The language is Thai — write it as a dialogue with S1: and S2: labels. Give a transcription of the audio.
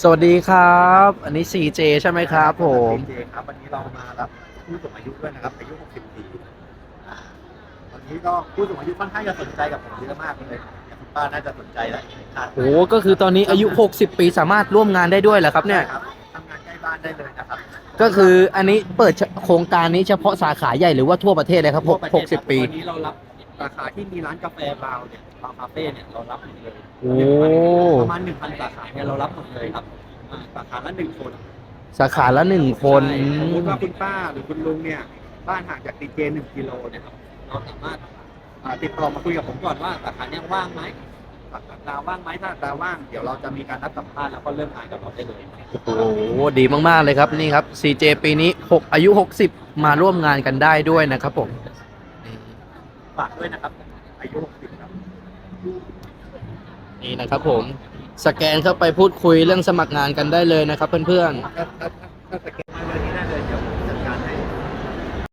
S1: สวัสดีครับ อันนี้ CJ ใช่ไหมครับผม
S2: เจครับวันนี้เรามารับผู้สูงอายุด้วยนะครับอายุ 60 ปีอ่าวันนี้ก็ผู้สูงอายุค่อนข้างจะสนใจกับผมเยอะมากเลยคุณป้าน่าจะสนใจแหละ
S1: โอ้ก็คือตอนนี้อายุ 60 ปีสามารถร่วมงานได้ด้วยเหรอครับเนี่ย
S2: ใช่ครับทำงานใกล้บ้านได้เลยนะครับ
S1: ก็คืออันนี้เปิดโครงการนี้เฉพาะสาขาใหญ่หรือว่าทั่วประเทศเลยครับ
S2: ทั่วประเทศ
S1: 60 ปี
S2: วันนี้เรารับสาขาที่มีร้านกาแฟบราวน์เนี่ยบราวน์คาเฟ่เนี่ยเรารับหมดเลย
S1: โอ้
S2: ประมาณ1,000สาขาเนี่ยเรารับหมดเลยครับอ่าสาขาละหนึ่งคน
S1: สาขาละหนึ่งคน
S2: ใช่สมมติว่าคุณป้าหรือคุณลุงเนี่ยบ้านห่างจากดีเจหนึ่งกิโลเนี่ยครับเราสามารถอ่าติดต่อมาคุยกับผมก่อนว่าสาขาเนี่ยว่างไหมสาขาดาวว่างไหมถ้าดาวว่างเดี๋ยวเราจะมีการนัดสัมภาษณ์แล้วก็เริ่มงานกับเราได้เลย
S1: โอ้โหดีมากๆเลยครับนี่ครับ CJ ปีนี้6อายุ 60 มาร่วมงานกันได้ด้วยนะครับผม
S2: ฝากด้วยนะครับอายุ60ครับ
S1: นี่นะครับผม สแกนเข้าไปพูดคุยเรื่องสมัครงานกันได้เลยนะครับเพื่อนๆ
S2: ถ้าถ้าถ้าสแก